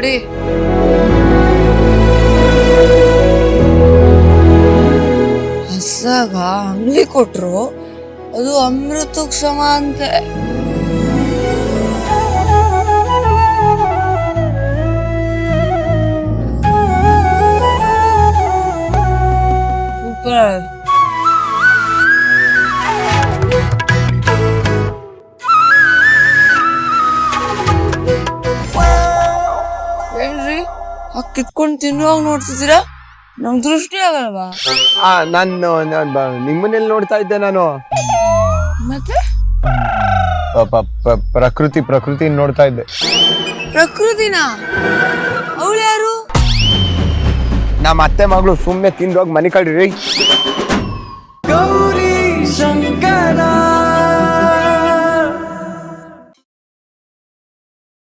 ನೋಡಿ. ಹಸಾಗ ಅಂಗಡಿ ಕೊಟ್ರು. ಅದು ಅಮೃತ ಕ್ಷಮ ಅಂತೆ ಆ ಕಿತ್ಕೊಂಡ್ ತಿನ್ನುವಾಗ ನೋಡ್ತಿದ್ದೀರಾ? ನಮ್ ದೃಷ್ಟಿ ಆಗಲ್ವಾ? ಆ ನಾನು ನಿಮ್ಮನ್ನೆಲ್ಲಿ ನೋಡ್ತಾ ಇದ್ದೆ ನಾನು. ಮತ್ತೆ? ಪ- ಪ- ಪ- ಪ್ರಕೃತಿ ಪ್ರಕೃತಿ ನೋಡ್ತಾ ಇದ್ದೆ. ಪ್ರಕೃತಿನ? ಅವಳು ಯಾರು? ನಮ್ಮ ಅತ್ತೆ ಮಗಳು ಸುಮ್ಮನೆ ತಿಂದೋಗಿ ಮನೆ ಕಳ್ರಿ